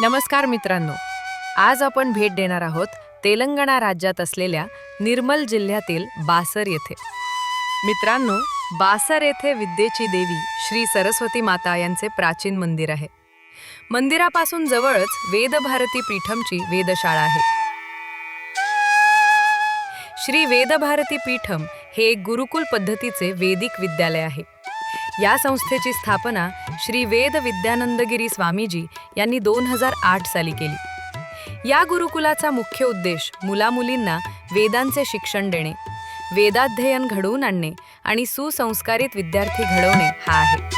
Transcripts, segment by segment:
नमस्कार मित्रांनो. आज आपण भेट देणार आहोत तेलंगणा राज्यात असलेल्या निर्मल जिल्ह्यातील बासर येथे. मित्रांनो बासर येथे विद्येची देवी श्री सरस्वती माता यांचे प्राचीन मंदिर आहे. मंदिरापासून जवळच वेदभारती पीठमची वेदशाळा आहे. श्री वेदभारती पीठम हे एक गुरुकुल पद्धतीचे वेदिक विद्यालय आहे. या संस्थेची स्थापना श्री वेद विद्यानंदगिरी स्वामीजी यांनी दोन हजार आठ साली केली. या गुरुकुलाचा मुख्य उद्देश मुलामुलींना वेदांचे शिक्षण देणे वेदाध्ययन घडवून आणणे आणि सुसंस्कारित विद्यार्थी घडवणे हा आहे.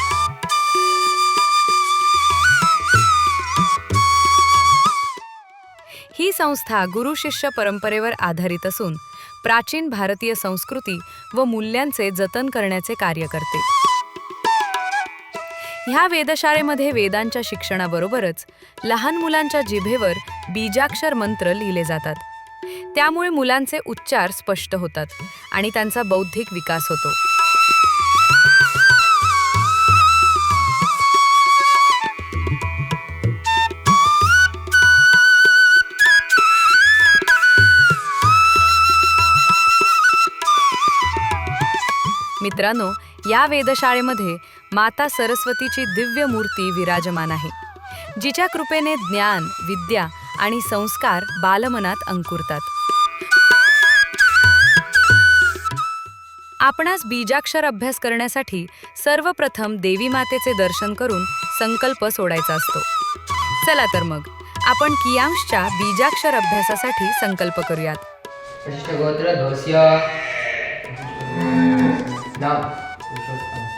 ही संस्था गुरु शिष्य परंपरेवर आधारित असून प्राचीन भारतीय संस्कृती व मूल्यांचे जतन करण्याचे कार्य करते. ह्या वेदशाळेमध्ये वेदांच्या शिक्षणाबरोबरच लहान मुलांच्या जिभेवर बीजाक्षर मंत्र लिहिले जातात. त्यामुळे मुलांचे उच्चार स्पष्ट होतात आणि त्यांचा बौद्धिक विकास होतो. मित्रांनो या वेदशाळेमध्ये माता सरस्वतीची दिव्य मूर्ती विराजमान आहे जिच्या कृपेने ज्ञान विद्या आणि संस्कार बालमनात अंकुरतात. आपणास बीजाक्षर अभ्यास करण्यासाठी सर्वप्रथम देवी मातेचे दर्शन करून संकल्प सोडायचा असतो. चला तर मग आपण कियांशच्या बीजाक्षर अभ्यासासाठी संकल्प करूयात.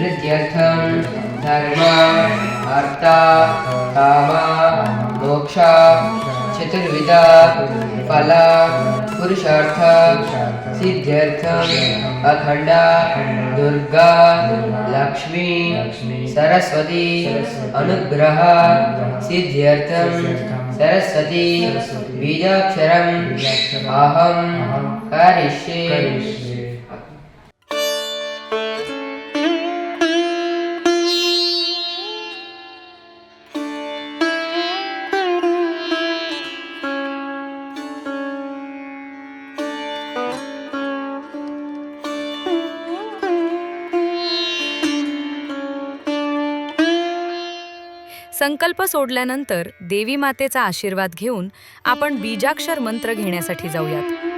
अभिवृद्ध्यर्थं धर्म अर्थ काम मोक्ष चतुर्विध फल पुरुषार्थ सिद्ध्यर्थम् अखण्ड दुर्गा लक्ष्मी सरस्वती अनुग्रह सिद्ध्यर्थं सरस्वती बीजाक्षरम् अहं करिष्ये संकल्प सोडल्यानंतर देवी मातेचा आशीर्वाद घेऊन आपण बीजाक्षर मंत्र घेण्यासाठी जाऊयात.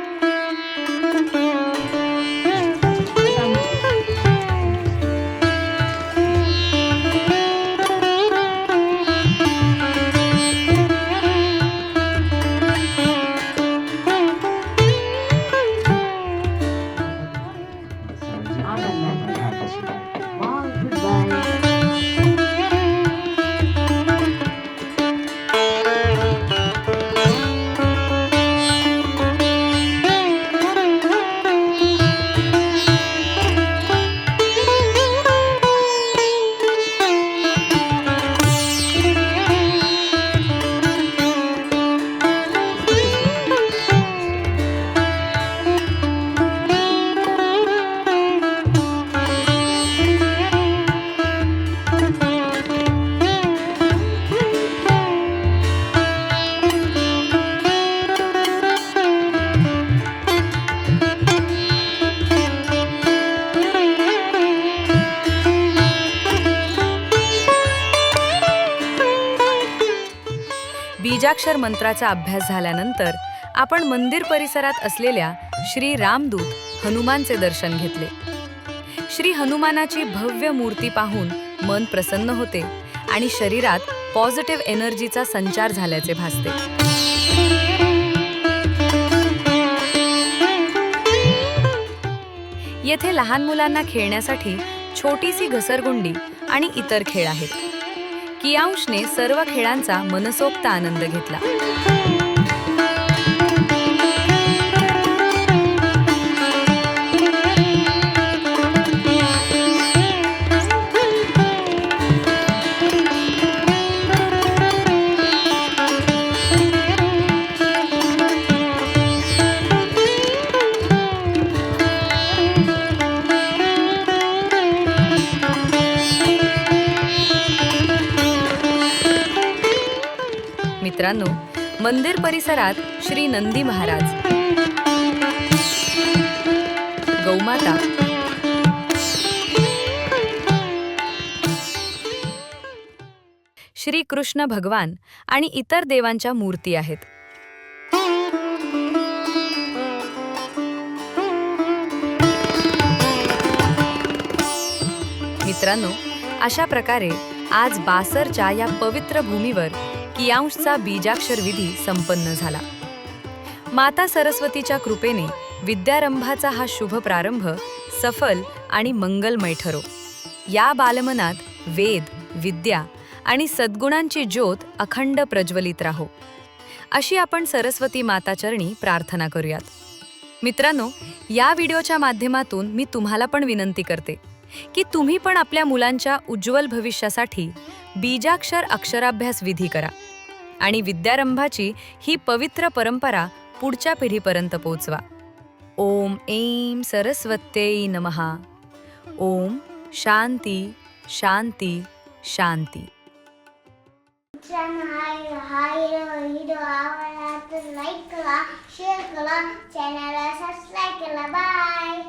बीजाक्षर मंत्राचा अभ्यास झाल्यानंतर आपण मंदिर परिसरात असलेल्या श्री रामदूत हनुमानचे दर्शन घेतले. श्री हनुमानाची भव्य मूर्ती पाहून मन प्रसन्न होते आणि शरीरात पॉझिटिव्ह एनर्जीचा संचार झाल्याचे भासते. येथे लहान मुलांना खेळण्यासाठी छोटीशी घसरगुंडी आणि इतर खेळ आहेत. कियांशने सर्व खेळांचा मनसोक्त आनंद घेतला. मित्रांनो मंदिर परिसरात श्री नंदी महाराज. गौमाता. श्री कृष्ण भगवान आणि इतर देवांच्या मूर्ती आहेत. मित्रांनो अशा प्रकारे आज बासरच्या या पवित्र भूमीवर कियांशचा बीजाक्षर विधी संपन्न झाला. माता सरस्वतीच्या कृपेने विद्यारंभाचा हा शुभ प्रारंभ सफल आणि मंगलमय ठरो. या बालमनात वेद विद्या आणि सद्गुणांची ज्योत अखंड प्रज्वलित राहो. अशी आपण सरस्वती माताचरणी प्रार्थना करूयात. मित्रांनो या व्हिडिओच्या माध्यमातून मी तुम्हाला पण विनंती करते. की तुम्ही पण आपल्या मुलांच्या उज्ज्वल भविष्यासाठी बीजाक्षर अक्षराभ्यास विधी करा. आणि विद्यारंभाची ही पवित्र परंपरा पुढच्या पिढीपर्यंत पोचवा. ओम ऐं सरस्वत्यै नमहा ओम शांती शांती शांती. लाईक करा शेअर करा चॅनलला सबस्क्राईब करा बाय